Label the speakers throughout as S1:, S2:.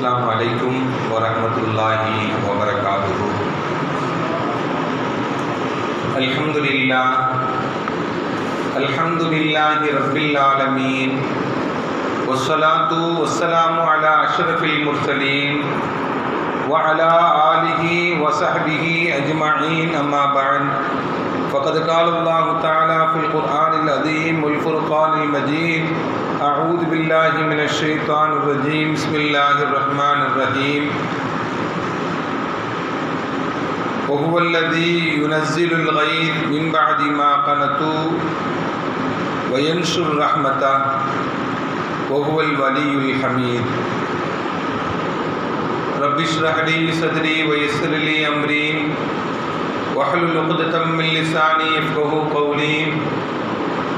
S1: السلام عليكم ورحمة الله وبركاته الحمد لله الحمد لله رب العالمين والصلاة والسلام على أشرف المرسلين وعلى آله وصحبه أجمعين أما بعد فقد قال الله تعالى في القرآن العظيم والفرقان المجيد أعوذ بالله من الشيطان الرجيم. بسم الله الرحمن الرحيم. وهو الذي ينزل الغيث من بعد ما قنطوا وينشر رحمته وهو الولي الحميد. رب اشرح لي صدري ويسر لي أمري. واحلل عقدة من لساني يفقه قولي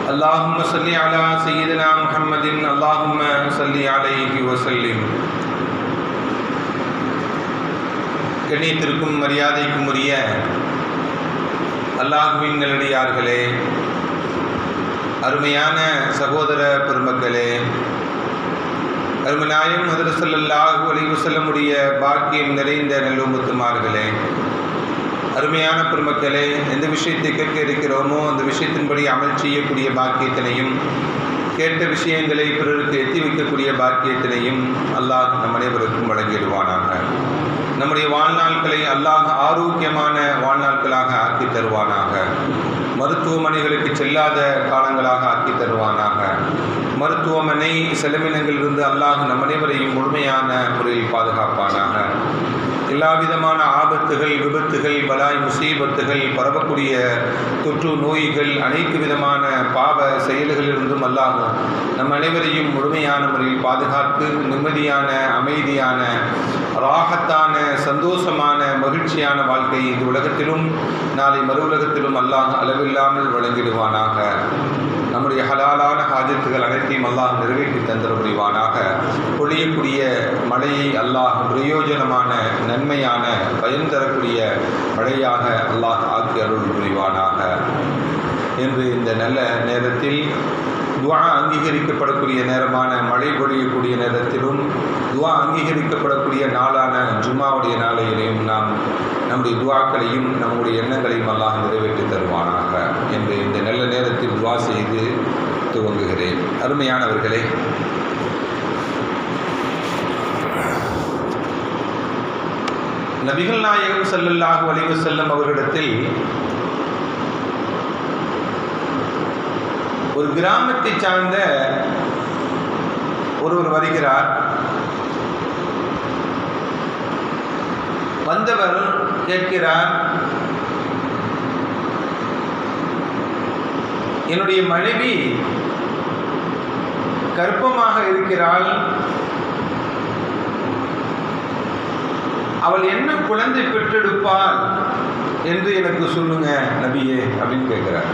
S1: اللهم صل على سيدنا محمد اللهم صل عليه وسلم கண்ணியத்திற்கும் மரியாதைக்கும் உரிய அல்லாஹுவின் நல்லடியார்களே அருமையான சகோதர பெருமக்களே அருமநாயம் மதுர சல்லாஹூ அலைவு செல்லமுடைய பாக்கியம் நிறைந்த நல்லுமுத்துமார்களே அருமையான பெருமக்களே எந்த விஷயத்தை கேட்க இருக்கிறோமோ அந்த விஷயத்தின்படி அமல் செய்யக்கூடிய பாக்கியத்தினையும் கேட்ட விஷயங்களை பிறருக்கு எத்தி வைக்கக்கூடிய பாக்கியத்தினையும் அல்லாஹ் நம் அனைவருக்கும் வழங்கிடுவானாக. நம்முடைய வாழ்நாட்களை அல்லாஹ் ஆரோக்கியமான வாழ்நாட்களாக ஆக்கி தருவானாக. மருத்துவமனைகளுக்கு செல்லாத காலங்களாக ஆக்கி தருவானாக. மருத்துவமனை செலவினங்களிலிருந்து அல்லாஹ் நம் அனைவரையும் முழுமையான முறையில் பாதுகாப்பானாக. எல்லா விதமான ஆபத்துகள் விபத்துகள் பலாய் முசீபத்துகள் பரவக்கூடிய தொற்று நோய்கள் அனைத்து விதமான பாவ செயல்களிலிருந்தும் அல்லாகும் நம் அனைவரையும் முழுமையான முறையில் பாதுகாத்து நிம்மதியான அமைதியான ராகத்தான சந்தோஷமான மகிழ்ச்சியான வாழ்க்கை இந்த உலகத்திலும் நாளை மறு உலகத்திலும் அல்லாஹ் அளவில்லாமல் வழங்கிடுவானாக. நம்முடைய ஹலாலான ஹாஜத்துகள் அனைத்தையும் அல்லாஹ் நிறைவேற்றி தந்திர புரிவானாக பொழியக்கூடிய மழையை அல்லாஹ் பிரயோஜனமான நன்மையான பயன் தரக்கூடிய மழையாக அல்லாஹ் ஆக்கி அருள் புரிவானாக என்று இந்த நல்ல நேரத்தில் துவா அங்கீகரிக்கப்படக்கூடிய நேரமான மழை பொழியக்கூடிய நேரத்திலும் துவா அங்கீகரிக்கப்படக்கூடிய நாளான ஜுமாவுடைய நாளையிலையும் நாம் நம்முடைய துவாக்களையும் நம்முடைய எண்ணங்களையும் அல்லாஹ் நிறைவேற்றி தருவானாக என்று இந்த நல்ல நேரத்தில் துவா செய்து துவங்குகிறேன். அருமையானவர்களே நபிகள் நாயகம் சல்லல்லாஹு வலிவு செல்லும் அவர்களிடத்தில் ஒரு கிராமத்தை சார்ந்த ஒருவர் வருகிறார். வந்தவர் கேட்கிறான் என்னுடைய மனைவி கர்ப்பமாக இருக்கிறாள். அவள் என்ன குழந்தை பெற்றெடுப்பாள் என்று எனக்கு சொல்லுங்க நபியே அப்படின்னு கேட்கிறார்.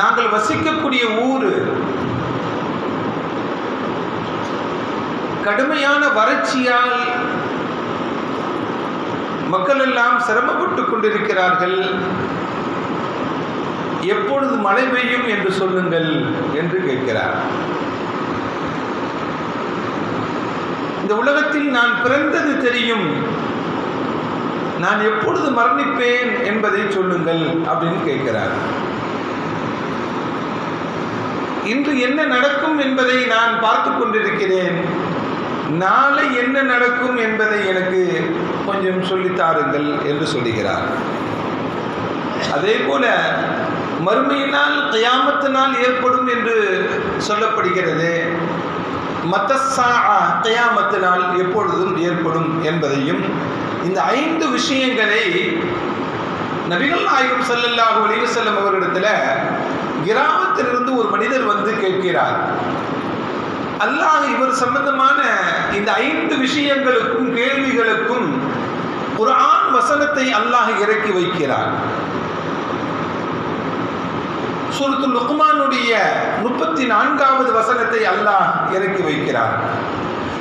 S1: நாங்கள் வசிக்கக்கூடிய ஊர் கடுமையான வறட்சியால் மக்கள் எல்லாம் சிரமப்பட்டு கொண்டிருக்கிறார்கள். எப்பொழுது மழை பெய்யும் என்று சொல்லுங்கள் என்று கேட்கிறார். இந்த உலகத்தில் நான் பிறந்தது தெரியும். நான் எப்பொழுது மரணிப்பேன் என்பதை சொல்லுங்கள் அப்படின்னு கேட்கிறார். இன்று என்ன நடக்கும் என்பதை நான் பார்த்து கொண்டிருக்கிறேன். நாளை என்ன நடக்கும் என்பதை எனக்கு கொஞ்சம் சொல்லித்தாருங்கள் என்று சொல்லுகிறார். அதே போல மறுமையினால் கயாமத்தினால் ஏற்படும் என்று சொல்லப்படுகிறது. மத்தசா கயாமத்தினால் எப்பொழுதும் ஏற்படும் என்பதையும் இந்த ஐந்து விஷயங்களை நபிகள் நாயகம் சல்லல்லாஹு அலைஹி செல்லும் அவர்களிடத்தில் கிராமத்திலிருந்து ஒரு மனிதர் வந்து கேட்கிறார். அல்லாஹ் இவர் சம்பந்தமான இந்த ஐந்து விஷயங்களுக்கும் கேள்விகளுக்கும் ஒரு ஆண் வசனத்தை அல்லாஹ் இறக்கி வைக்கிறார் சுருத்து லுக்மானுடைய முப்பத்தி நான்காவது வசனத்தை அல்லாஹ் இறக்கி வைக்கிறார்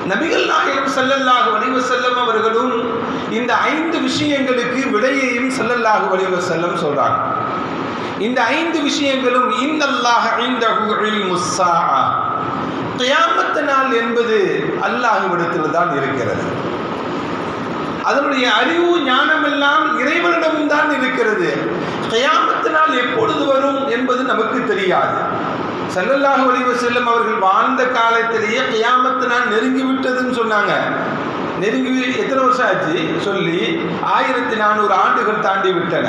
S1: நபிகள் நாயகம் செல்லல்லாக வடிவ செல்லம் அவர்களும் இந்த ஐந்து விஷயங்களுக்கு விடையையும் செல்லல்லாக வடிவ செல்லம் சொல்றாங்க. இந்த ஐந்து விஷயங்களும் இன்னல்லாஹ இந்தஹு முஸ்ஸா கியாமத்து நாள் என்பது அல்லாஹுவிடத்தில் தான் இருக்கிறது. அதனுடைய அறிவு ஞானமெல்லாம் இறைவனிடம் தான் இருக்கிறது. கியாமத்து நாள் எப்பொழுது வரும் என்பது நமக்கு தெரியாது. ஸல்லல்லாஹு அலைஹி செல்லும் அவர்கள் வாழ்ந்த காலத்திலேயே கியாமத்து நாள் நெருங்கி விட்டதுன்னு சொன்னாங்க. நெருங்கி எத்தனை வருஷம் ஆச்சு? சொல்லி ஆயிரத்தி நானூறு ஆண்டுகள் தாண்டி விட்டன.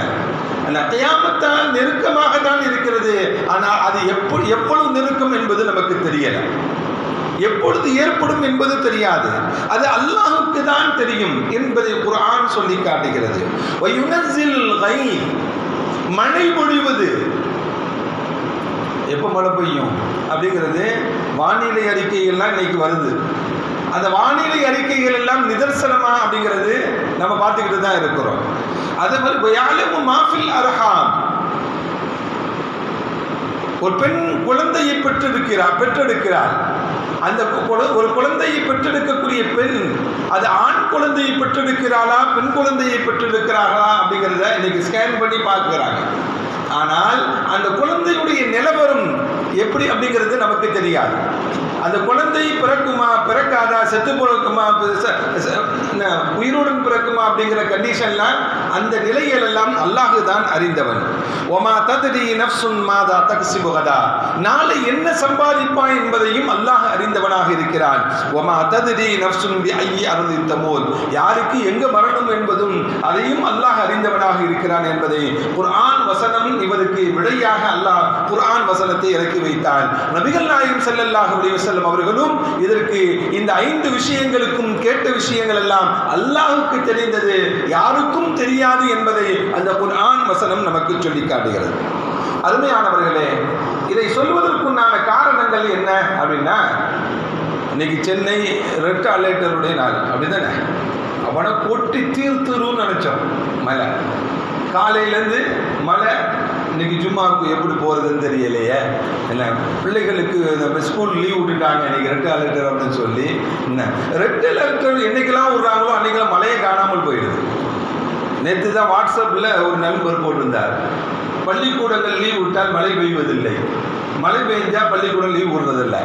S1: அந்த கியாமத்தால் நெருக்கமாக தான் இருக்கிறது. ஆனால் அது எப்போ எப்பொழுது நெருக்கம் என்பது நமக்கு தெரியலை. எப்பொழுது ஏற்படும் என்பது தெரியாது. அது அல்லாஹுக்கு தான் தெரியும் என்பதை குரான் சொல்லி காட்டுகிறது. மழை பொழிவது. எப்போ மழை பெய்யும்? அப்படிங்கிறது வானிலை அறிக்கைகள்லாம் இன்னைக்கு வருது. அந்த வானிலை அறிக்கைகள் எல்லாம் நிதர்சனமா அப்படிங்கிறது நம்ம பார்த்துக்கிட்டு தான் இருக்கிறோம். அதே மாதிரி யாழமும் மாஃபில் அரஹாம். ஒரு பெண் குழந்தையை பெற்றெடுக்கிறார் பெற்றெடுக்கிறார் அந்த குழ- ஒரு குழந்தையை பெற்றெடுக்கக்கூடிய பெண் அது ஆண் குழந்தையை பெற்றெடுக்கிறாளா பெண் குழந்தையை பெற்றெடுக்கிறார்களா அப்படிங்கிறத இன்னைக்கு ஸ்கேன் பண்ணி பார்க்குறாங்க. ஆனால் அந்த குழந்தையுடைய நிலவரம் எப்படி அப்படிங்கிறது நமக்கு தெரியாது. அந்த குழந்தை பிறக்குமா பிறக்காதா செத்து பிறக்குமா உயிருடன் பிறக்குமா அப்படிங்கிற கண்டிஷன்லாம் அந்த நிலைகள் எல்லாம் அல்லாஹு தான் அறிந்தவன். ஒமா தத்ரி நப்சுன் மாதா தக்சிபுகதா நாளை என்ன சம்பாதிப்பான் என்பதையும் அல்லாஹ் அறிந்தவனாக இருக்கிறான். ஒமா தத்ரி நப்சுன் பி ஐயி யாருக்கு எங்க மரணம் என்பதும் அதையும் அல்லாஹ் அறிந்தவனாக இருக்கிறான் என்பதை குர்ஆன் வசனம் இவருக்கு விடையாக அல்லாஹ் குர்ஆன் வசனத்தை இறக்கி வைத்தான். நபிகள் நாயகம் ஸல்லல்லாஹு செல்லும் அவர்களும் இதற்கு இந்த ஐந்து விஷயங்களுக்கும் கேட்ட விஷயங்கள் எல்லாம் அல்லாஹுக்கு தெரிந்தது. யாருக்கும் தெரியாது என்பதை அந்த குர்ஆன் வசனம் நமக்கு சொல்லி காட்டுகிறது. அருமையானவர்களே இதை சொல்வதற்குண்டான காரணங்கள் என்ன அப்படின்னா இன்னைக்கு சென்னை ரெட் அலர்ட்டருடைய நாள். அப்படிதானே? அவனை கொட்டி தீர்த்துருன்னு நினைச்சோம். மழை. காலையிலேருந்து மழை இன்னைக்கு ஜும்மாவுக்கு எப்படி போகிறதுன்னு தெரியலையே. என்ன பிள்ளைகளுக்கு ஸ்கூல் லீவ் விட்டுட்டாங்க இன்னைக்கு ரெட் அலர்ட்டர் அப்படின்னு சொல்லி என்ன ரெட் அலர்ட்டர் என்னைக்கெல்லாம் விடுறாங்களோ அன்றைக்கெல்லாம் மழையை காணாமல் போயிடுது. நேற்று தான் வாட்ஸ்அப்பில் ஒரு நண்பர் போட்டிருந்தார். பள்ளிக்கூடங்கள் லீவ் விட்டால் மழை பெய்வதில்லை. மழை பெய்ஞ்சால் பள்ளிக்கூடம் லீவ் விடுறதில்லை.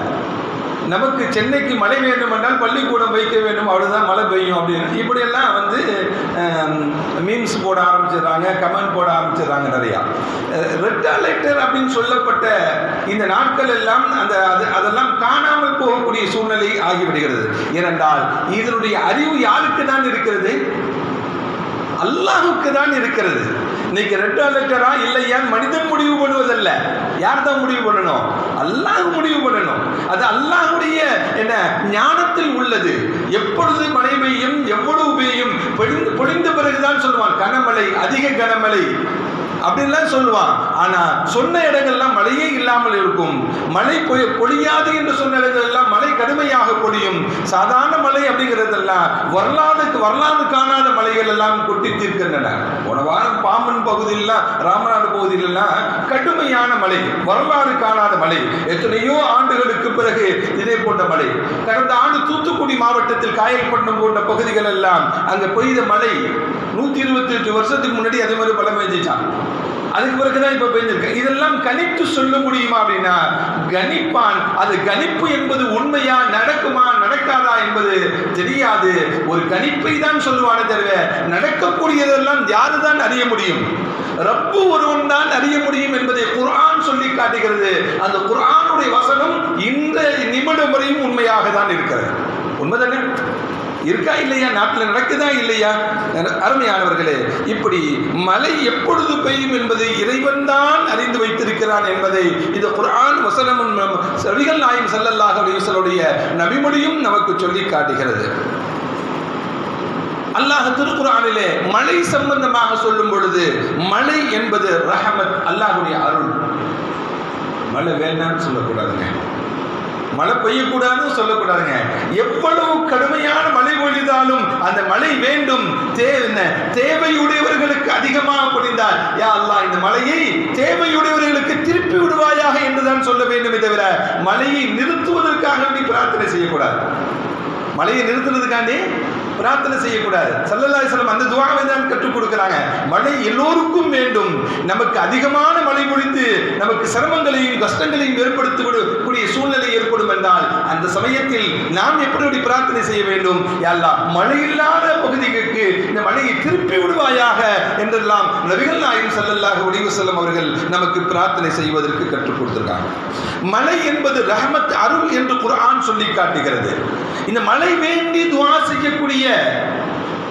S1: நமக்கு சென்னைக்கு மழை வேண்டும் என்றால் பள்ளிக்கூடம் வைக்க வேண்டும் அவ்வளோதான் மழை பெய்யும் அப்படின்னு. இப்படியெல்லாம் வந்து மீம்ஸ் போட ஆரம்பிச்சிடுறாங்க கமெண்ட் போட ஆரம்பிச்சிடுறாங்க நிறையா. ரெட் அலர்ட்டர் அப்படின்னு சொல்லப்பட்ட இந்த நாட்கள் எல்லாம் அந்த அது அதெல்லாம் காணாமல் போகக்கூடிய சூழ்நிலை ஆகிவிடுகிறது. ஏனென்றால் இதனுடைய அறிவு யாருக்கு தான் இருக்கிறது? அல்லாஹுக்கு தான் இருக்கிறது. இன்னைக்கு ரெட் அலர்ட்டரா இல்லையா? மனிதன் முடிவு பண்ணுவதல்ல. யார் தான் முடிவு பண்ணணும்? அல்லாஹ் முடிவு பண்ணணும். அது அல்லாஹுடைய என்ன ஞானத்தில் உள்ளது. எப்பொழுது மழை பெய்யும் எவ்வளவு பெய்யும் பொழிந்து பொழிந்த பிறகுதான் சொல்லுவான் கனமழை அதிக கனமழை. அப்படின்லாம் சொல்லுவான். ஆனா சொன்ன இடங்கள்லாம் மழையே இல்லாமல் இருக்கும். மழை பொய் பொழியாது என்று சொன்ன இடங்கள்லாம் மழை கடுமையாக பொழியும். சாதாரண மழை அப்படிங்கிறதெல்லாம் வரலாறு வரலாறு காணாத மலைகள் எல்லாம் கொட்டி தீர்க்கின்றன. போன வாரம் பாம்பன் பகுதியிலாம் ராமநாடு பகுதியிலெல்லாம் கடுமையான மழை வரலாறு காணாத மழை. எத்தனையோ ஆண்டுகளுக்கு பிறகு இதே போன்ற மழை. கடந்த ஆண்டு தூத்துக்குடி மாவட்டத்தில் காயல்பட்டினம் போன்ற பகுதிகள் எல்லாம் அங்கே பெய்த மழை நூத்தி இருபத்தி எட்டு வருஷத்துக்கு முன்னாடி அதே மாதிரி பலம் பெஞ்சிச்சான் அதுக்கு பிறகுதான் இப்ப பெஞ்சிருக்கு இதெல்லாம் கணித்து சொல்ல முடியுமா அப்படின்னா கணிப்பான். அது கணிப்பு என்பது உண்மையா நடக்குமா நடக்காதா என்பது தெரியாது. ஒரு கணிப்பை தான் சொல்லுவானே தவிர நடக்கக்கூடியதெல்லாம் யாரு தான் அறிய முடியும்? ரப்பு ஒருவன் தான் அறிய முடியும் என்பதை குரான் சொல்லி காட்டுகிறது. அந்த குரானுடைய வசனம் இந்த நிமிடம் வரையும் உண்மையாக தான் இருக்கிறது. உண்மைதானே? இருக்கா இல்லையா? நாட்டில் நடக்குதா இல்லையா? அருமையானவர்களே இப்படி மழை எப்பொழுது பெய்யும் என்பதை இறைவன் தான் அறிந்து வைத்திருக்கிறான் என்பதை இந்த குர்ஆன் வசனமும் சவிகள் நாயும் செல்லல்லாக அலைஹி நபிமொழியும் நமக்கு சொல்லி காட்டுகிறது. அல்லாஹ் திருக்குறானிலே மழை சம்பந்தமாக சொல்லும் பொழுது மழை என்பது ரஹமத் அல்லாஹுடைய அருள். மழை வேண்டாம்னு சொல்லக்கூடாதுங்க. மழை பெய்யக்கூடாதுன்னு சொல்லக்கூடாதுங்க. எவ்வளவு கடுமையான மழை பொழிந்தாலும் அந்த மழை வேண்டும். தேவையுடையவர்களுக்கு அதிகமாக பொழிந்தால். யா அல்லாஹ் இந்த மழையை தேவையுடையவர்களுக்கு திருப்பி விடுவாயாக என்றுதான் சொல்ல வேண்டுமே தவிர மழையை நிறுத்துவதற்காக வேண்டி பிரார்த்தனை செய்யக்கூடாது. மழையை நிறுத்துனதுக்காண்டி பிரார்த்தனை செய்யக்கூடாது. சல்லல்லாஹு அலைஹி அந்த துவாவை தான் கற்றுக் கொடுக்குறாங்க. மழை எல்லோருக்கும் வேண்டும். நமக்கு அதிகமான மழை பொழிந்து நமக்கு சிரமங்களையும் கஷ்டங்களையும் ஏற்படுத்தக்கூடிய சூழ்நிலை ஏற்படும் என்றால் அந்த சமயத்தில் நாம் எப்படி பிரார்த்தனை செய்ய வேண்டும்? யாழ்லா மழை இல்லாத பகுதிகளுக்கு இந்த மழையை திருப்பி விடுவாயாக என்றெல்லாம் நபிகள் நாயும் ஸல்லல்லாஹு அலைஹி செல்லும் அவர்கள் நமக்கு பிரார்த்தனை செய்வதற்கு கற்றுக் கொடுத்திருக்காங்க. மழை என்பது ரஹமத் அருள் என்று குரான் சொல்லி காட்டுகிறது. இந்த மழை வேண்டி துவா செய்யக்கூடிய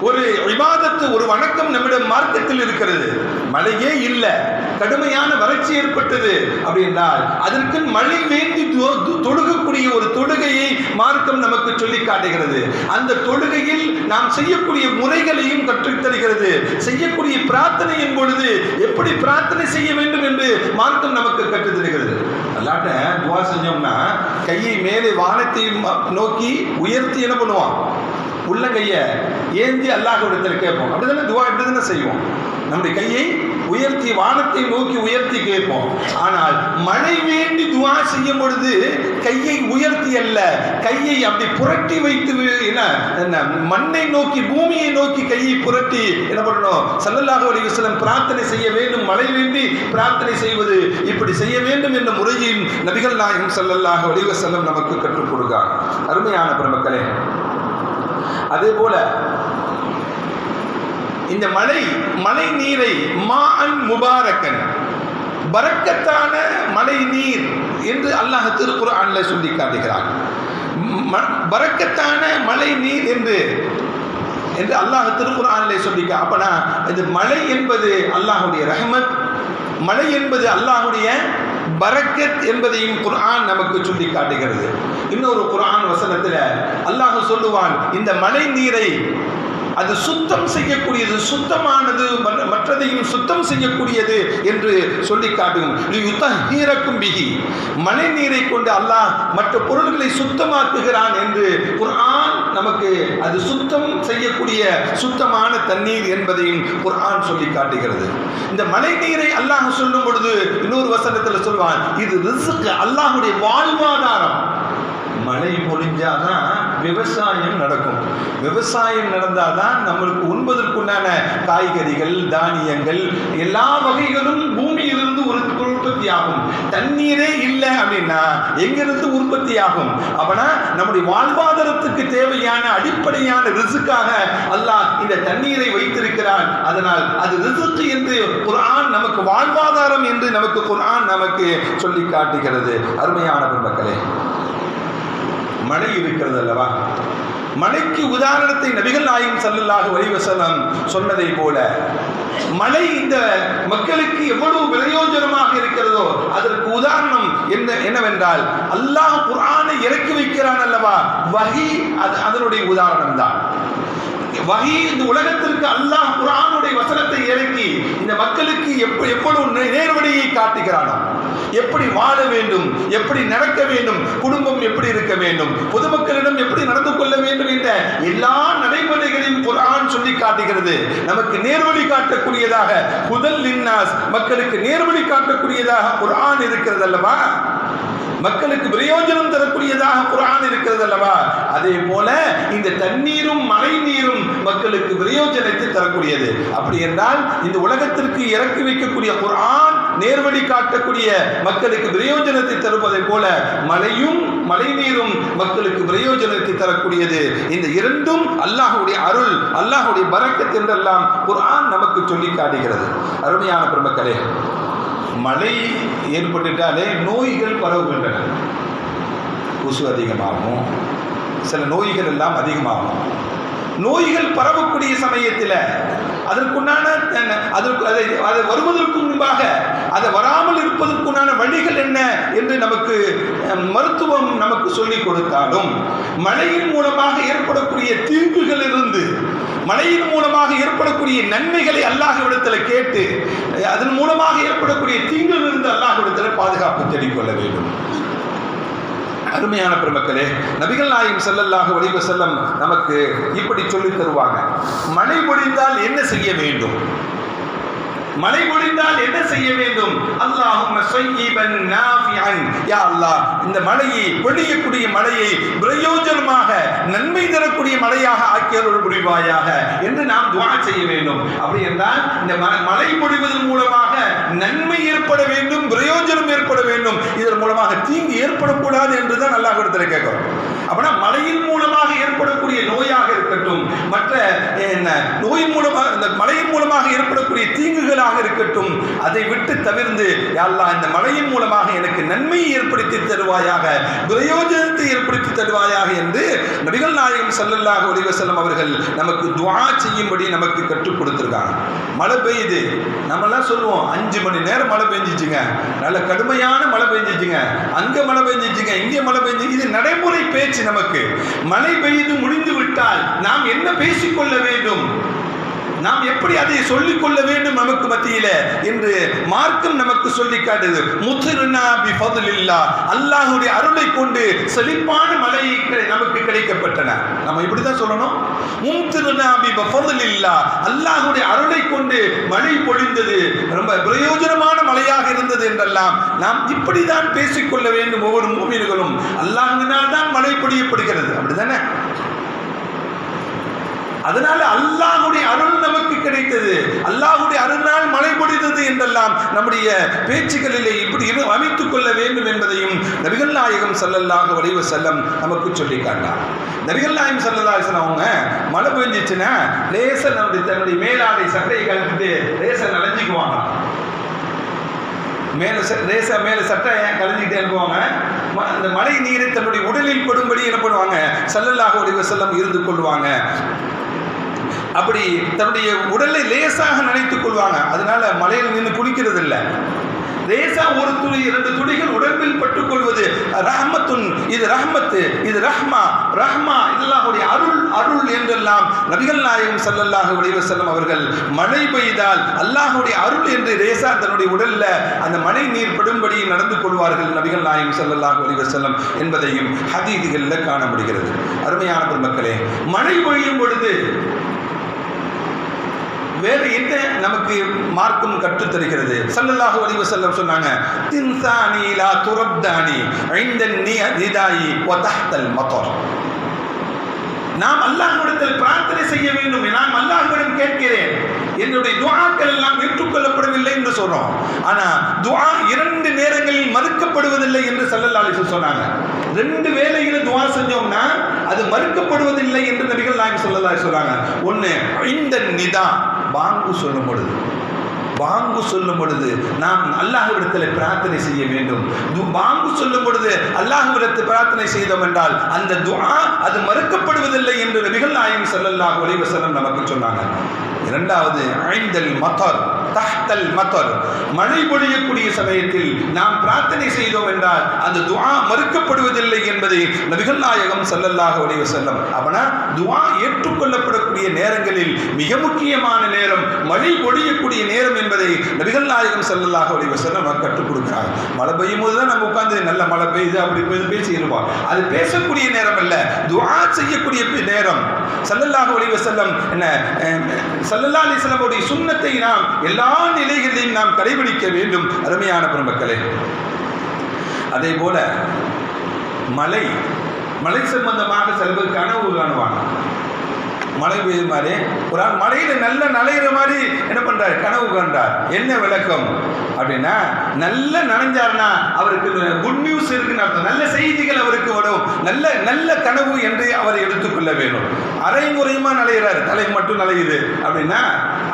S1: ஒரு விவாதத்து ஒரு வணக்கம் நம்மிடம் மார்க்கத்தில் இருக்கிறது. மழையே இல்லை. கடுமையான வறட்சி ஏற்பட்டது அப்படின்றால் அதற்கு மழை வேண்டி தொழுகக்கூடிய ஒரு தொழுகையை மார்க்கம் நமக்கு சொல்லி காட்டுகிறது. அந்த தொழுகையில் நாம் செய்யக்கூடிய முறைகளையும் கற்றுத்தருகிறது செய்யக்கூடிய பிரார்த்தனையின் பொழுது எப்படி பிரார்த்தனை செய்ய வேண்டும் என்று மார்க்கம் நமக்கு கற்றுத்தருகிறது அல்லாட்ட துவா செஞ்சோம்னா கையை மேலே வானத்தை நோக்கி உயர்த்தி என்ன பண்ணுவான்? உள்ளங்கையை ஏந்தி அல்லாஹ்விடத்தில் கேட்போம். அப்படிதானே துவா இப்படி தானே செய்வோம். நம்முடைய கையை உயர்த்தி வானத்தை நோக்கி உயர்த்தி கேட்போம். ஆனால் மழை வேண்டி துவா செய்யும் பொழுது கையை உயர்த்தி அல்ல கையை அப்படி புரட்டி வைத்து என்ன என்ன மண்ணை நோக்கி பூமியை நோக்கி கையை புரட்டி என்ன பண்ணணும்? சல்லல்லாஹு அலைஹி வஸல்லம் பிரார்த்தனை செய்ய வேண்டும். மழை வேண்டி பிரார்த்தனை செய்வது இப்படி செய்ய வேண்டும் என்ற முறையில் நபிகள் நாயகம் ஸல்லல்லாஹு அலைஹி நமக்கு கற்றுக் கொடுக்கிறார். அருமையான பிரமக்களே அதே போல இந்த மழை மழை நீரை மாஅன் முபாரக்கன் பறக்கத்தான மழை நீர் என்று அல்லாஹ் திருக்குர்ஆன்ல சொல்லி காட்டுகிறார் பறக்கத்தான மழை நீர் என்று என்று அல்லாஹ் திருக்குர்ஆனிலே சொல்லி கா- அப்பனா இது மழை என்பது அல்லாஹுடைய ரஹமத் மழை என்பது அல்லாஹுடைய பரக்கத் என்பதையும் குர்ஆன் நமக்கு சொல்லி காட்டுகிறது. இன்னொரு குரான் வசனத்தில் அல்லாஹ் சொல்லுவான் இந்த மழை நீரை அது சுத்தம் செய்யக்கூடியது சுத்தமானது மற்ற- மற்றதையும் சுத்தம் செய்யக்கூடியது என்று சொல்லி காட்டும் யுத்தஹீரக்கும் பிகி மழை நீரை கொண்டு அல்லாஹ் மற்ற பொருள்களை சுத்தமாக்குகிறான் என்று குர்ஆன் நமக்கு அது சுத்தம் செய்யக்கூடிய சுத்தமான தண்ணீர் என்பதையும் குர்ஆன் சொல்லி காட்டுகிறது. இந்த மழை நீரை அல்லாஹ் சொல்லும் பொழுது இன்னொரு வசனத்தில் சொல்வான் இது ரிசுக்கு அல்லாஹுடைய வாழ்வாதாரம். மழை பொழிஞ்சாதான் விவசாயம் நடக்கும். விவசாயம் நடந்தாதான் நம்மளுக்கு உண்பதற்குண்டான காய்கறிகள் தானியங்கள் எல்லா வகைகளும் பூமியிலிருந்து ஒரு உற்பத்தி ஆகும் தண்ணீரே இல்லை அப்படின்னா எங்கிருந்து உற்பத்தி ஆகும் அப்பனா நம்முடைய வாழ்வாதாரத்துக்கு தேவையான அடிப்படையான ரிசுக்காக அல்லாஹ் இந்த தண்ணீரை வைத்திருக்கிறான். அதனால் அது ரிசுக்கு என்று குர்ஆன் நமக்கு வாழ்வாதாரம் என்று நமக்கு குர்ஆன் நமக்கு சொல்லி காட்டுகிறது. அருமையான பெருமக்களே மழை இருக்கிறது அல்லவா? மழைக்கு உதாரணத்தை நபிகள் நாயகம் ஸல்லல்லாஹு வலிவசனம் சொன்னதை போல மழை இந்த மக்களுக்கு எவ்வளவு பிரயோஜனமாக இருக்கிறதோ அதற்கு உதாரணம் என்ன என்னவென்றால் அல்லாஹ் குரானை இறக்கி வைக்கிறான் அல்லவா? வகி அது அதனுடைய உதாரணம் தான். வகி இந்த உலகத்திற்கு அல்லாஹ் குரானுடைய வசனத்தை இறக்கி இந்த மக்களுக்கு எப்ப எவ்வளவு நேர்வடியை நேர்வழியை காட்டுகிறானோ எப்படி வாழ வேண்டும்? எப்படி நடக்க வேண்டும்? குடும்பம் எப்படி இருக்க வேண்டும்? பொதுமக்களிடம் எப்படி நடந்து கொள்ள வேண்டும் என்ற எல்லா நடைமுறைகளையும் குரான் சொல்லி காட்டுகிறது. நமக்கு நேர்வழி காட்டக்கூடியதாக புதல் லின்னாஸ் மக்களுக்கு நேர்வழி காட்டக்கூடியதாக குரான் இருக்கிறது அல்லவா மக்களுக்கு பிரயோஜனம் தரக்கூடியதாக குரான் இருக்கிறது அல்லவா அதே போல இந்த தண்ணீரும் மழை நீரும் மக்களுக்கு பிரயோஜனத்தை தரக்கூடியது. அப்படி என்றால் இந்த உலகத்திற்கு இறக்கி வைக்கக்கூடிய குரான் நேர்வழி காட்டக்கூடிய மக்களுக்கு பிரயோஜனத்தை தருவதை போல மழையும் மழை நீரும் மக்களுக்கு பிரயோஜனத்தை தரக்கூடியது. இந்த இரண்டும் அல்லாஹுடைய அருள் அல்லாஹுடைய பரக்கத் என்றெல்லாம் குரான் நமக்கு சொல்லி காட்டுகிறது. அருமையான பெருமக்களே மழை ஏற்பட்டுட்டாலே நோய்கள் பரவுகின்றன. கொசு அதிகமாகும் சில நோய்கள் எல்லாம் அதிகமாகும். நோய்கள் பரவக்கூடிய சமயத்தில் அதற்குண்டான அதற்கு அதை அதை வருவதற்கு முன்பாக அதை வராமல் இருப்பதற்குண்டான வழிகள் என்ன என்று நமக்கு மருத்துவம் நமக்கு சொல்லிக் கொடுத்தாலும் மழையின் மூலமாக ஏற்படக்கூடிய தீங்குகளிலிருந்து மழையின் மூலமாக ஏற்படக்கூடிய நன்மைகளை அல்லாஹ்விடத்தில் கேட்டு அதன் மூலமாக ஏற்படக்கூடிய தீங்குகள் தீங்கிலிருந்து அல்லாஹ்விடத்தில் பாதுகாப்பு தேடிக்கொள்ள வேண்டும். அருமையான பெருமக்களே நபிகள் நாயகம் செல்லல்லாக அலைஹி செல்லம் நமக்கு இப்படி சொல்லித் தருவாங்க. மழை பொழிந்தால் என்ன செய்ய வேண்டும்? மழை பொழிந்தால் என்ன செய்ய வேண்டும்? அல்லாஹும் யா அல்லாஹ் இந்த மழையை பொழியக்கூடிய மழையை பிரயோஜனமாக நன்மை தரக்கூடிய மழையாக ஆக்கியவர்கள் புரிவாயாக என்று நாம் துவா செய்ய வேண்டும். அப்படி என்றால் இந்த ம- மழை பொழிவதன் மூலமாக நன்மை ஏற்பட வேண்டும் பிரயோஜனம் ஏற்பட வேண்டும். இதன் மூலமாக தீங்கு ஏற்படக்கூடாது என்று தான் அல்லாஹ் இடத்துல கேட்கிறோம். அப்படின்னா மழையின் மூலமாக ஏற்படக்கூடிய நோயாக இருக்கட்டும். மற்ற என்ன நோய் மூலமாக இந்த மழையின் மூலமாக ஏற்படக்கூடிய தீங்குகளாக இருக்கட்டும். அதை விட்டு தவிர்ந்து யா இந்த மழையின் மூலமாக எனக்கு நன்மையை ஏற்படுத்தி தருவாயாக பிரயோஜனத்தை ஏற்படுத்தி தருவாயாக என்று நபிகள் நாயகம் ஸல்லல்லாஹு அலைஹி அவர்கள் நமக்கு துவா செய்யும்படி நமக்கு கற்றுக் கொடுத்துருக்காங்க. மழை பெய்யுது. நம்மலாம் சொல்லுவோம் அஞ்சு மணி நேரம் மழை பெஞ்சிச்சுங்க. நல்ல கடுமையான மழை பெஞ்சிச்சுங்க. அங்க மழை பெஞ்சிச்சுங்க இங்கே மழை பெஞ்சு இது நடைமுறை பேச்சு நமக்கு. மழை பெய்து முடிந்து விட்டால் நாம் என்ன பேசிக்கொள்ள வேண்டும்? நாம் எப்படி அதை சொல்லிக் கொள்ள வேண்டும் நமக்கு மத்தியில? என்று மார்க்கம் நமக்கு சொல்லி காட்டுது. முத்துருனா பி அல்லாஹுடைய அருளை கொண்டு செழிப்பான மலை கிடை- நமக்கு கிடைக்கப்பட்டன. நம்ம இப்படி தான் சொல்லணும். முத்துருனா பி ஃபதுலில்லா அருளை கொண்டு மழை பொழிந்தது. ரொம்ப பிரயோஜனமான மழையாக இருந்தது என்றெல்லாம் நாம் இப்படி தான் பேசிக்கொள்ள வேண்டும் ஒவ்வொரு மூமின்களும். அல்லாஹினால் தான் மழை பொழியப்படுகிறது. அப்படிதானே அதனால அல்லாஹுடைய அருள் நமக்கு கிடைத்தது. அல்லாஹுடைய அருளால் மழை பொழிந்தது என்றெல்லாம் நம்முடைய பேச்சுகளிலே இப்படி இரு- அமைத்துக் கொள்ள வேண்டும் என்பதையும் நபிகள் நாயகம் ஸல்லல்லாஹு வடிவ செல்லம் நமக்கு சொல்லி காட்டார் நபிகள் நாயகம் ஸல்லல்லாஹு அவங்க மழை பெஞ்சிச்சுன்னா லேசா நம்முடைய தன்னுடைய மேலாடை சட்டையை கழித்து லேசா நனைஞ்சுக்குவாங்க மேலே லேச மேலே சட்டை கழிஞ்சிக்கிட்டே அனுப்புவாங்க. ம- அந்த மழை நீரை தன்னுடைய உடலில் படும்படி என்ன பண்ணுவாங்க? ஸல்லல்லாஹு வடிவ செல்லம் இருந்து கொள்வாங்க. அப்படி தன்னுடைய உடலை லேசாக நினைத்துக் கொள்வாங்க. அதனால மலையில் நின்று குளிக்கிறது இல்லை லேசா ஒரு துளி இரண்டு துளிகள் உடம்பில் பட்டுக்கொள்வது ரஹ்மத்துன் இது ரஹ்மத்து இது ரஹ்மா ரஹ்மா இதெல்லாமுடைய அருள் அருள் என்றெல்லாம் நபிகள் நாயகம் சல்லல்லாஹு அலைஹி செல்லம் அவர்கள் மழை பெய்தால் அல்லாஹுடைய அருள் என்று லேசா தன்னுடைய உடல்ல அந்த மழை நீர் படும்படி நடந்து கொள்வார்கள் நபிகள் நாயகம் சல்லல்லாஹு அலைஹி செல்லம் என்பதையும் ஹதீதிகளில் காண முடிகிறது அருமையான பெருமக்களே மழை பொழியும் பொழுது வேறு என்ன நமக்கு மார்க்கம் கற்றுத்தருகிறது சல்லல்லாஹு அலி வசல்லம் சொன்னாங்க தின்சானி லா துரப்தானி ஐந்தன் நீ நிதாயி வ தஹ்தல் நாம் அல்லாஹ்விடத்தில் பிரார்த்தனை செய்ய வேண்டும். நான் அல்லாஹ்விடம் கேட்கிறேன். என்னுடைய துவாக்கள் எல்லாம் ஏற்றுக்கொள்ளப்படவில்லை என்று சொல்றோம் ஆனா துவா இரண்டு நேரங்களில் மறுக்கப்படுவதில்லை என்று ஸல்லல்லாஹு அலைஹி சொன்னாங்க. ரெண்டு வேளையில துவா செஞ்சோம்னா அது மறுக்கப்படுவதில்லை என்று நபிகள் நாயகம் ஸல்லல்லாஹு சொல்றாங்க ஒன்று இந்த நிதா பாங்கு சொல்லும் பொழுது பாங்கு சொல்லும் பொழுது நாம் அல்லாஹ்விடத்தில் பிரார்த்தனை செய்ய வேண்டும். பாங்கு சொல்லும் பொழுது அல்லாஹ்விடத்து பிரார்த்தனை செய்தோம் என்றால் அந்த துஆ அது மறுக்கப்படுவதில்லை என்று நபிகள் நாயகம் ஸல்லல்லாஹு அலைஹி நமக்கு சொன்னாங்க. இரண்டாவது ஐந்தல் மத்தர் தஹ்தல் மத்தர். மழை பொழியக்கூடிய சமயத்தில் நாம் பிரார்த்தனை செய்தோம் என்றால் அந்த துவா மறுக்கப்படுவதில்லை என்பதை நபிகள் நாயகம் ஸல்லல்லாஹு உடைய செல்லம் அவனா துவா ஏற்றுக்கொள்ளப்படக்கூடிய நேரங்களில் மிக முக்கியமான நேரம் மழை பொழியக்கூடிய நேரம் என்பதை நபிகள் நாயகம் ஸல்லல்லாஹு உடைய செல்லம் நமக்கு கற்றுக் கொடுக்கிறார். மழை பெய்யும் போது தான் நம்ம உட்கார்ந்து நல்ல மழை பெய்யுது அப்படி பெய்து பேசி அது பேசக்கூடிய நேரம் அல்ல துவா செய்யக்கூடிய நேரம். ஸல்லல்லாஹு உடைய செல்லம் என்ன சல்லல்லா ஸல்லல்லாஹு சுண்ணத்தை நாம் எல்லா நிலைகளிலும் நாம் கடைபிடிக்க வேண்டும். அருமையான பெருமக்களே அதே போல மலை மலை சம்பந்தமாக செல்வதற்கான ஒரு கனவு மழை பெய்யுது மாதிரி. ஒரு ஆள் மழையில் நல்ல நனைகிற மாதிரி என்ன பண்றாரு? கனவு கண்டார் என்ன விளக்கம்? அப்படின்னா நல்ல நனைஞ்சார்னா அவருக்கு குட் நியூஸ் இருக்குன்னு அர்த்தம். நல்ல செய்திகள் அவருக்கு வரும். நல்ல நல்ல கனவு என்று அவர் எடுத்துக்கொள்ள வேண்டும். அரைமுறையுமா நலைகிறார் தலை மட்டும் நலையுது அப்படின்னா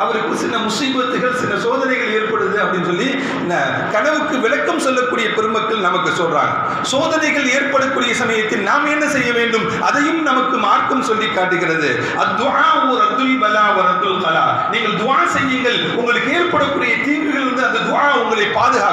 S1: அவருக்கு சில முசீபத்துகள் சில சோதனைகள் ஏற்படுது அப்படின்னு சொல்லி கனவுக்கு விளக்கம் சொல்லக்கூடிய பெருமக்கள் நமக்கு சொல்றாங்க. சோதனைகள் ஏற்படக்கூடிய சமயத்தில் நாம் என்ன செய்ய வேண்டும்? அதையும் நமக்கு மார்க்கம் சொல்லி காட்டுகிறது. அத்துஆ ரத்துல் பலா வ கலா. நீங்கள் துஆ செய்யுங்கள். உங்களுக்கு ஏற்படக்கூடிய தீங்குகள் இருந்து அந்த துஆ உங்களை பாதுகாக்கும்.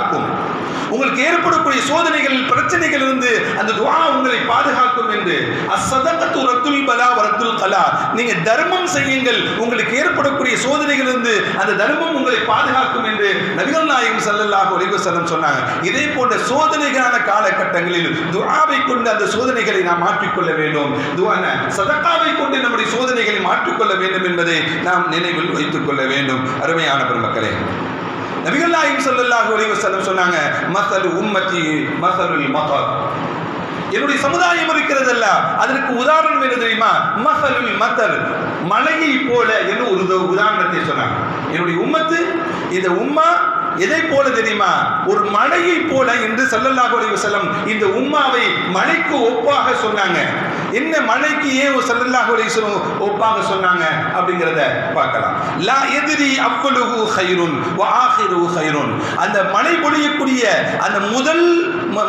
S1: உங்களுக்கு ஏற்படக்கூடிய சோதனைகள் பிரச்சனைகள் இருந்து அந்த துவா உங்களை பாதுகாக்கும் என்று. அசதகத்து ரத்துல் பலா வரத்துல் கலா. நீங்க தர்மம் செய்யுங்கள். உங்களுக்கு ஏற்படக்கூடிய சோதனைகள் இருந்து அந்த தர்மம் உங்களை பாதுகாக்கும் என்று நபிகள் நாயகம் ஸல்லல்லாஹு அலைஹி வஸல்லம் சொன்னாங்க. இதே போன்ற சோதனைகளான காலகட்டங்களில் துஆவை கொண்டு அந்த சோதனைகளை நாம் மாற்றிக்கொள்ள வேண்டும். துவான சதகாவை கொண்டு நம்முடைய சோதனைகளை மாற்றிக்கொள்ள வேண்டும் என்பதை நாம் நினைவில் வைத்துக் கொள்ள வேண்டும். அருமையான பெருமக்களே. நபிகள் நாயகம் ஸல்லல்லாஹு அலைஹி வஸல்லம் சொன்னாங்க மசலு உம்மத்தி மசலுல் மதர் என்னுடைய சமுதாயம் இருக்கிறதல்ல அதற்கு உதாரணம் என்ன தெரியுமா? மசலுல் மத்தர் மலையை போல என்று ஒரு உதாரணத்தை சொன்னாங்க. என்னுடைய உம்மத்து இந்த உம்மா எதை போல தெரியுமா? ஒரு மலையை போல என்று சல்லல்லாஹு அலைஹி வஸல்லம் இந்த உம்மாவை மலைக்கு ஒப்பாக சொன்னாங்க. என்ன மலைக்கு ஏன் சல்லல்லாஹு அலைஹி வஸல்லம் ஒப்பாக சொன்னாங்க அப்படிங்கிறத பார்க்கலாம். லா எதிரி அவ்வளுஹு ஹைருன் வ ஆஹிரு ஹைருன் அந்த மலை பொழியக்கூடிய அந்த முதல்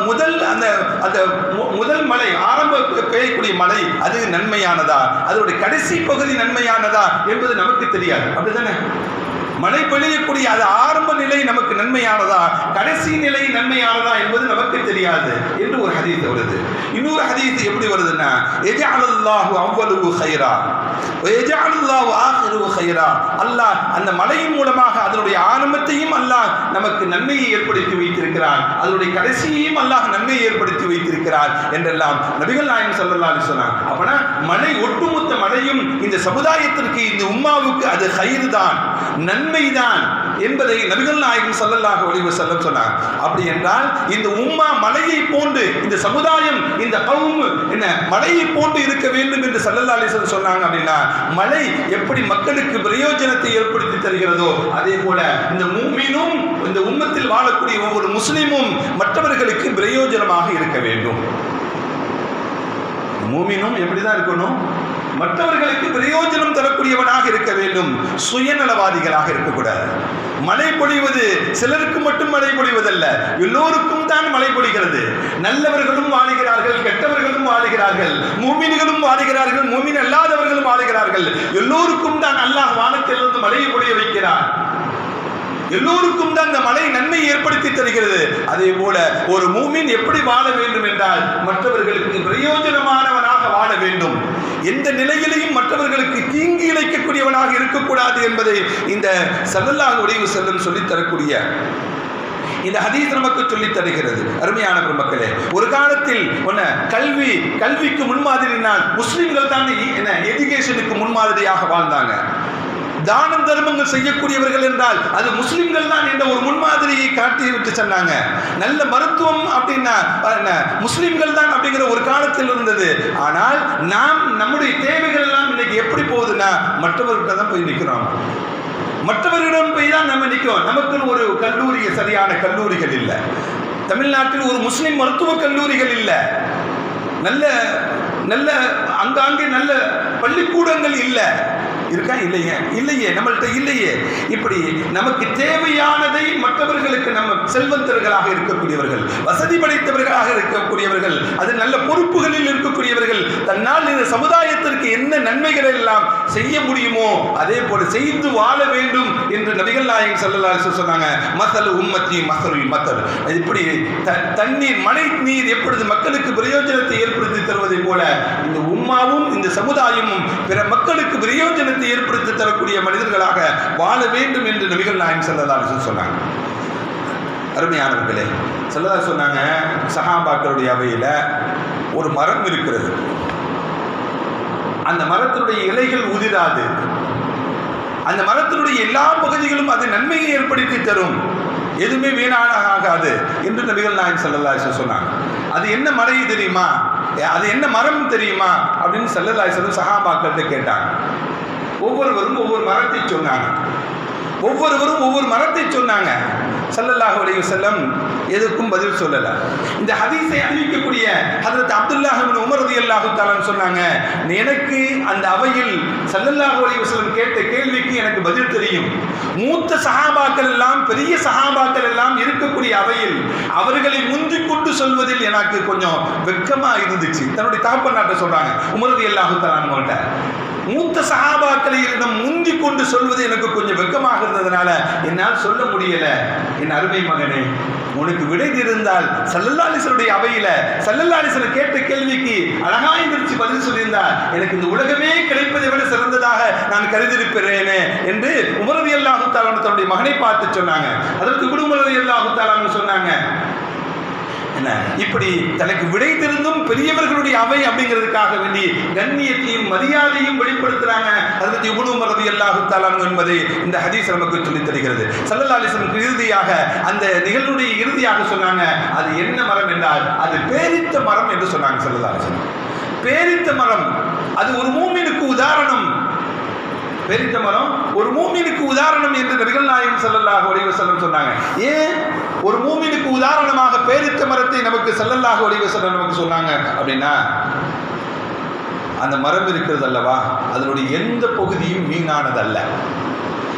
S1: முதல் அந்த அந்த மு- முதல் மலை ஆரம்ப பெய்யக்கூடிய மலை அது நன்மையானதா? அதோட கடைசி பகுதி நன்மையானதா என்பது நமக்கு தெரியாது. அப்படிதானே மழை பொழியக்கூடிய அது ஆரம்ப நிலை நமக்கு நன்மையானதா? கடைசி நிலை நன்மையானதா என்பது நமக்கு தெரியாது என்று ஒரு ஹதீத் வருது. இன்னொரு ஹதீத் எப்படி வருதுன்னா எஜஅலல்லாஹு அவ்வளவு ஹைரா. அல்லாஹ் அந்த மலையின் மூலமாக அதனுடைய ஆரம்பத்தையும் அல்லாஹ் நமக்கு நன்மையை ஏற்படுத்தி வைத்திருக்கிறான். அதனுடைய கடைசியையும் அல்லாஹ் நன்மையை ஏற்படுத்தி வைத்திருக்கிறார் என்றெல்லாம் நபிகள் நாயகம் சொல்லலாம் அலைஹி சொன்னாங்க. அப்பனா மழை ஒட்டுமொத்த மழையும் இந்த சமுதாயத்திற்கு இந்த உம்மாவுக்கு அது கயிறு தான் நன்மைதான் என்பதை நபிகள் நாயகம் சொல்லலாக அலைஹி வஸல்லம் சொன்னார் அப்படி என்றால் இந்த உம்மா மலையை போன்று இந்த சமுதாயம் இந்த கவும் என்ன மலையை போன்று இருக்க வேண்டும் என்று சல்லல்லா அலிசன் சொன்னாங்க. அப்படின்னா மலை எப்படி மக்களுக்கு பிரயோஜனத்தை ஏற்படுத்தி தருகிறதோ அதே போல இந்த மூமினும் இந்த உம்மத்தில் வாழக்கூடிய ஒவ்வொரு முஸ்லிமும் மற்றவர்களுக்கு பிரயோஜனமாக இருக்க வேண்டும். மூமினும் எப்படிதான் இருக்கணும்? மற்றவர்களுக்கு பிரயோஜனம் தரக்கூடியவனாக இருக்க வேண்டும். சுயநலவாதிகளாக இருக்கக்கூடாது. மழை பொழிவது சிலருக்கு மட்டும் மழை பொழிவதல்ல. எல்லோருக்கும் தான் மழை பொழிகிறது. நல்லவர்களும் வாழுகிறார்கள் கெட்டவர்களும் வாழுகிறார்கள். மூமின்களும் வாழுகிறார்கள் மூமின் அல்லாதவர்களும் வாழுகிறார்கள். எல்லோருக்கும் தான் அல்லாஹ் வானத்திலிருந்து மழையை பொழிய வைக்கிறார் எல்லோருக்கும் தான் அந்த மலை நன்மை ஏற்படுத்தி தருகிறது. அதே போல ஒரு மூமின் எப்படி வாழ வேண்டும் என்றால் மற்றவர்களுக்கு பிரயோஜனமானவனாக வாழ வேண்டும். எந்த நிலையிலையும் மற்றவர்களுக்கு தீங்கு இழைக்கக்கூடியவனாக இருக்கக்கூடாது என்பதை இந்த சதல்லாக உடைவு செல்லும் சொல்லித் தரக்கூடிய இந்த ஹதீஸ் நமக்கு சொல்லித் தருகிறது. அருமையான பெருமக்களே ஒரு காலத்தில் ஒன்ன கல்வி கல்விக்கு முன்மாதிரினால் முஸ்லிம்கள் தான் என்ன எஜுகேஷனுக்கு முன்மாதிரியாக வாழ்ந்தாங்க. தானம் தர்மங்கள் செய்யக்கூடியவர்கள் என்றால் அது முஸ்லிம்கள் தான் என்ற ஒரு முன்மாதிரியை காட்டி விட்டு சொன்னாங்க நல்ல மருத்துவம் அப்படின்னா என்ன, முஸ்லிம்கள் தான் அப்படிங்கிற ஒரு காலத்தில் இருந்தது. ஆனால் நாம் நம்முடைய தேவைகள் எல்லாம் இன்னைக்கு எப்படி போகுதுன்னா மற்றவர்கிட்ட தான் போய் நிற்கிறோம் மற்றவர்களிடம் போய் தான் நம்ம நிற்கிறோம் நமக்குன்னு ஒரு கல்லூரி சரியான கல்லூரிகள் இல்லை. தமிழ்நாட்டில் ஒரு முஸ்லிம் மருத்துவக் கல்லூரிகள் இல்லை. நல்ல நல்ல அங்காங்கே நல்ல பள்ளிக்கூடங்கள் இல்லை. இருக்கா? இல்லையே இல்லையே. நம்மள்கிட்ட இல்லையே. இப்படி நமக்கு தேவையானதை மற்றவர்களுக்கு நம்ம செல்வந்தர்களாக இருக்கக்கூடியவர்கள் வசதி படைத்தவர்களாக இருக்கக்கூடியவர்கள் அது நல்ல பொறுப்புகளில் இருக்கக்கூடியவர்கள் தன்னால் இந்த சமுதாயத்திற்கு என்ன நன்மைகளை எல்லாம் செய்ய முடியுமோ அதே போல செய்து வாழ வேண்டும் என்று நபிகள் நாயகம் ஸல்லல்லாஹு சொன்னாங்க. மசல் உம்மத்தி மசல் மத்தல். இப்படி த- தண்ணீர் மழை நீர் எப்பொழுது மக்களுக்கு பிரயோஜனத்தை ஏற்படுத்தி தருவதை போல இந்த உம்மாவும் இந்த சமுதாயமும் பிற மக்களுக்கு பிரயோஜனத்தை ஏற்படுத்தி தரக்கூடிய மனிதர்களாக வாழ வேண்டும் என்று நபிகள் நாயம் ஸல்லல்லாஹு சொன்னாங்க. அருமையானவர்களே செல்லதா சொன்னாங்க சஹாபாக்களுடைய அவையில் ஒரு மரம் இருக்கிறது. அந்த மரத்தினுடைய இலைகள் உதிராது. அந்த மரத்தினுடைய எல்லா பகுதிகளும் அது நன்மையை ஏற்படுத்தி தரும். எதுவுமே வீணாக ஆகாது என்று நபிகள் நாயகம் ஸல்லல்லாஹு சொன்னாங்க. அது என்ன மலை தெரியுமா? அது என்ன மரம் தெரியுமா? அப்படின்னு ஸல்லல்லாஹு அலைஹி சகாபாக்கள்கிட்ட கேட்டாங்க. ஒவ்வொருவரும் ஒவ்வொரு மரத்தை சொன்னாங்க. ஒவ்வொருவரும் ஒவ்வொரு மரத்தை சொன்னாங்க. சல்லல்லாஹ் அலைய செல்லம் எதுக்கும் பதில் சொல்லல. இந்த ஹதீஸை அறிவிக்கக்கூடிய ஹதரத் அப்துல்லாஹ் உமரது அல்லாஹு தாலான்னு சொன்னாங்க. எனக்கு அந்த அவையில் சல்லல்லாஹ் அலைய செல்லம் கேட்ட கேள்விக்கு எனக்கு பதில் தெரியும். மூத்த சகாபாக்கள் எல்லாம் பெரிய சகாபாக்கள் எல்லாம் இருக்கக்கூடிய அவையில் அவர்களை முந்தி கொண்டு சொல்வதில் எனக்கு கொஞ்சம் வெட்கமா இருந்துச்சு. தன்னுடைய தகப்பனாட்ட சொல்றாங்க. உமரது அல்லாஹு தாலான்னு மூத்த சஹாபாக்களை நம் முந்தி கொண்டு சொல்வது எனக்கு கொஞ்சம் வெட்கமாக இருந்ததுனால என்னால் சொல்ல முடியல. என் அருமை மகனே உனக்கு விடை இருந்தால் சல்லல்லாலிசனுடைய அவையில சல்லல்லாலிசன் கேட்ட கேள்விக்கு அழகா எந்திரிச்சு பதில் சொல்லியிருந்தார். எனக்கு இந்த உலகமே கிடைப்பதை விட சிறந்ததாக நான் கருதியிருக்கிறேனே என்று உமரதி அல்லாஹு தன்னுடைய மகனை பார்த்து சொன்னாங்க. அதற்கு குடும்பரதி அல்லாஹு சொன்னாங்க இப்படி தனக்கு விடை தெரிந்தும் பெரியவர்களுடைய அவை அப்படிங்கிறதுக்காக வேண்டி கண்ணியத்தையும் மரியாதையும் வெளிப்படுத்துறாங்க. அதற்கு இவ்வளவு மரதி அல்லாஹு என்பதை இந்த ஹதீஸ் நமக்கு சொல்லித் தருகிறது. சல்லல்லா இறுதியாக அந்த நிகழ்வுடைய இறுதியாக சொன்னாங்க அது என்ன மரம் என்றால் அது பேரித்த மரம் என்று சொன்னாங்க சல்லல்லாலிசன் பேரித்த மரம் அது ஒரு மூமினுக்கு உதாரணம். பேரித்த மரம் ஒரு மூமினுக்கு உதாரணம் என்று நபிகள் நாயகம் செல்லல்லாக ஒளிவசல்லம் சொன்னாங்க. ஏன்? ஒரு மூமினுக்கு உதாரணமாக பேரித்த மரத்தை நமக்கு செல்லல்லாக அலைஹி வஸல்லம் நமக்கு சொன்னாங்க அப்படின்னா அந்த மரம் இருக்கிறது அல்லவா அதனுடைய எந்த பகுதியும் வீணானதல்ல.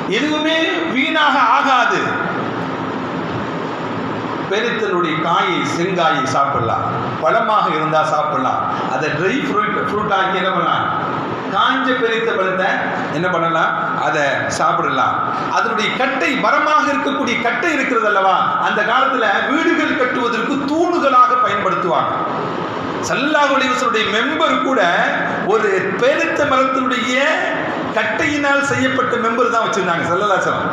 S1: எதுவுமே வீணாக ஆகாது. பெருத்தனுடைய காயை செங்காயை சாப்பிடலாம். பழமாக இருந்தால் சாப்பிடலாம். அதை ட்ரை ஃப்ரூட் ஃப்ரூட் ஆக்கி என்ன பண்ணலாம்? காஞ்ச பெரித்த பழத்தை என்ன பண்ணலாம்? அதை சாப்பிடலாம். அதனுடைய கட்டை மரமாக இருக்கக்கூடிய கட்டை இருக்கிறது அல்லவா? அந்த காலத்தில் வீடுகள் கட்டுவதற்கு தூணுகளாக பயன்படுத்துவாங்க. சல்லாஹுடைய மெம்பர் கூட ஒரு பெருத்த மரத்தினுடைய கட்டையினால் செய்யப்பட்ட மெம்பர் தான் வச்சிருந்தாங்க சல்லல்லாசலம்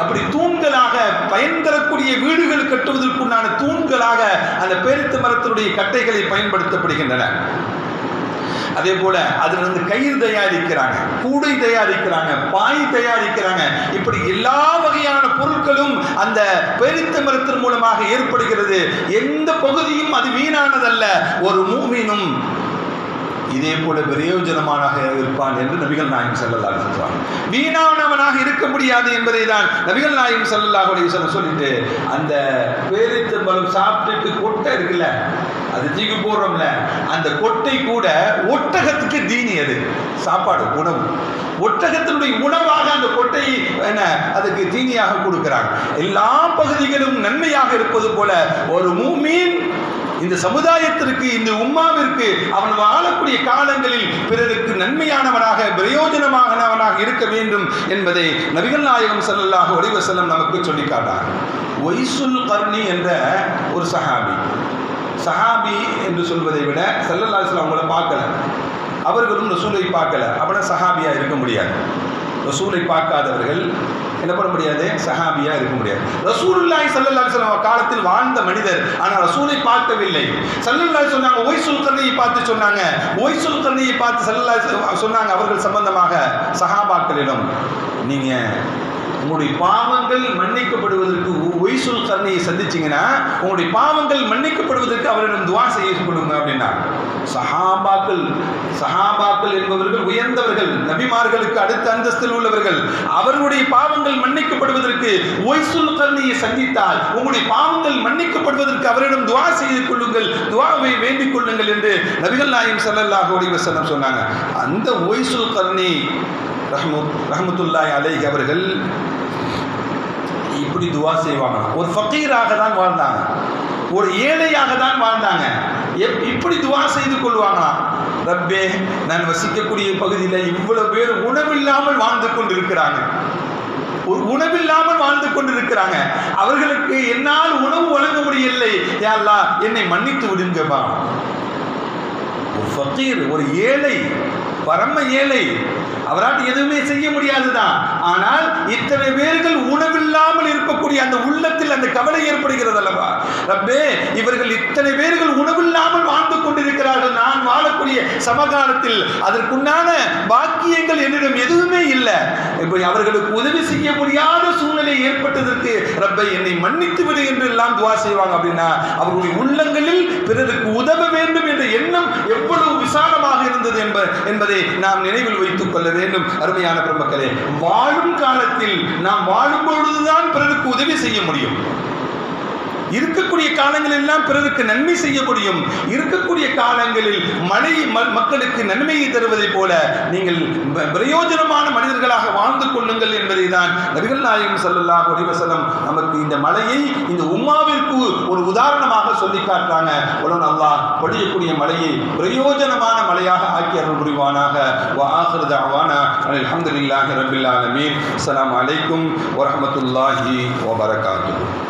S1: அப்படி தூண்களாக பயன் தரக்கூடிய வீடுகள் கட்டுவதற்குண்டான தூண்களாக அந்த பேரித்த மரத்தினுடைய கட்டைகளை பயன்படுத்தப்படுகின்றன. அதே போல அதிலிருந்து கயிறு தயாரிக்கிறாங்க கூடை தயாரிக்கிறாங்க பாய் தயாரிக்கிறாங்க. இப்படி எல்லா வகையான பொருட்களும் அந்த பெருத்த மரத்தின் மூலமாக ஏற்படுகிறது. எந்த பகுதியும் அது வீணானதல்ல. ஒரு மூவினும் இதே போல பிரயோஜனமானாக இருப்பான் என்று நபிகள் நாயகம் ஸல்லல்லாஹு அலைஹி வீணானவனாக இருக்க முடியாது என்பதை தான் நபிகள் நாயகம் ஸல்லல்லாஹு சொல்லிட்டு அந்த பேரித்தம்பழம் சாப்பிட்டுட்டு கொட்டை இருக்குல்ல அது தீக்கு போடுறோம்ல அந்த கொட்டை கூட ஒட்டகத்துக்கு தீனி அது சாப்பாடு உணவு. ஒட்டகத்தினுடைய உணவாக அந்த கொட்டையை என்ன அதுக்கு தீனியாக கொடுக்கிறாங்க. எல்லா பகுதிகளும் நன்மையாக இருப்பது போல ஒரு மூமீன் இந்த சமுதாயத்திற்கு இந்த உம்மாவிற்கு அவன் வாழக்கூடிய காலங்களில் பிறருக்கு நன்மையானவனாக பிரயோஜனமானவனாக இருக்க வேண்டும் என்பதை நபிகள் நாயகம் செல்லல்லாக ஒளிவ செல்லம் நமக்கு சொல்லி காட்டார் ஒய்சுல் கர்ணி என்ற ஒரு சஹாபி. சஹாபி என்று சொல்வதை விட செல்லல்லா அவங்கள பார்க்கல. அவர்களும் ரசூலை பார்க்கல. அப்படின்னா சஹாபியாக இருக்க முடியாது. ரசூலை பார்க்காதவர்கள் என்ன பண்ண முடியாது? சஹாபியா இருக்க முடியாது. ரசூலுல்லாஹி ஸல்லல்லாஹு அலைஹி வஸல்லம் காலத்தில் வாழ்ந்த மனிதர். ஆனால் ரசூலை பார்க்கவில்லை. ஸல்லல்லாஹு சொன்னாங்க ஒய் கர்ணியை பார்த்து சொன்னாங்க. ஒய் கர்ணியை பார்த்து ஸல்லல்லாஹு சொன்னாங்க அவர்கள் சம்பந்தமாக சஹாபாக்களிடம் நீங்க உங்களுடைய பாவங்கள் மன்னிக்கப்படுவதற்கு ஒய்சுல் கர்ணியை சந்திச்சீங்கன்னா உங்களுடைய பாவங்கள் மன்னிக்கப்படுவதற்கு அவரிடம் துவா செய்ய கொடுங்க அப்படின்னா. சஹாபாக்கள் சஹாபாக்கள் என்பவர்கள் உயர்ந்தவர்கள் நபிமார்களுக்கு அடுத்த அந்தஸ்தில் உள்ளவர்கள் அவர்களுடைய பாவங்கள் மன்னிக்கப்படுவதற்கு ஒய்சுல் கர்ணியை சந்தித்தால் உங்களுடைய பாவங்கள் மன்னிக்கப்படுவதற்கு அவரிடம் துவா செய்து கொள்ளுங்கள் துவாவை வேண்டிக் கொள்ளுங்கள் என்று நபிகள் நாயம் சல்லாஹ் அலைஹி சொன்னாங்க. அந்த ஒய்சுல் கர்ணி ரஹ்மு ரஹ்மத்துல்லாஹி அலைஹி அவர்கள் இப்படி துவா செய்வாங்க. ஒரு ஃபக்கீராக தான் வாழ்ந்தாங்க. ஒரு ஏழையாக தான் வாழ்ந்தாங்க. எப் இப்படி துவா செய்து கொள்வாங்களாம். ரப்பே நான் வசிக்கக்கூடிய பகுதியில் இவ்வளவு பேர் உணவில்லாமல் வாழ்ந்து கொண்டிருக்கிறாங்க. ஒரு உணவில்லாமல் வாழ்ந்து கொண்டிருக்கிறாங்க. அவர்களுக்கு என்னால் உணவு வழங்க முடியவில்லை. யா என்னை மன்னித்து விடுங்கப்பா. ஒரு ஃபக்கீர் ஒரு ஏழை பரம ஏழை. அவரால் எதுவுமே செய்ய முடியாதுதான். ஆனால் இத்தனை பேர்கள் உணவில்லாமல் இருக்கக்கூடிய அந்த உள்ளத்தில் அந்த கவலை ஏற்படுகிறது அல்லவா? ரப்பே இவர்கள் இத்தனை பேர்கள் உணவில்லாமல் வாழ்ந்து கொண்டிருக்கிறார்கள். நான் வாழக்கூடிய சமகாலத்தில் அதற்குண்டான பாக்கியங்கள் என்னிடம் எதுவுமே இல்லை. இப்போ அவர்களுக்கு உதவி செய்ய முடியாத சூழ்நிலை ஏற்பட்டதற்கு ரப்பை என்னை மன்னித்து விடு என்று எல்லாம் துவா செய்வாங்க. அப்படின்னா அவர்களுடைய உள்ளங்களில் பிறருக்கு உதவ வேண்டும் என்ற எண்ணம் எவ்வளவு விசாலமாக இருந்தது என்ப என்பதை நாம் நினைவில் வைத்துக் கொள்ள வேண்டும். அருமையான பெருமக்களே வாழும் காலத்தில் நாம் வாழும் பொழுதுதான் பிறருக்கு உதவி செய்ய முடியும். இருக்கக்கூடிய காலங்கள் எல்லாம் பிறருக்கு நன்மை செய்ய முடியும். இருக்கக்கூடிய காலங்களில் மழை மக்களுக்கு நன்மையை தருவதைப் போல நீங்கள் பிரயோஜனமான மனிதர்களாக வாழ்ந்து கொள்ளுங்கள் என்பதை தான் நபிகள் நாயகம் சல்லல்லா அலைஹி நமக்கு இந்த மலையை இந்த உம்மாவிற்கு ஒரு உதாரணமாக சொல்லி காட்டுறாங்க. உலகம் அல்லாஹ் பொழியக்கூடிய மலையை பிரயோஜனமான மலையாக ஆக்கி அருள் புரிவானாக. வ ஆஹிரு தஅவானா அல்ஹம்துலில்லாஹி ரப்பில் ஆலமீன். அஸ்ஸலாமு அலைக்கும் வரஹ்மத்துல்லாஹி வ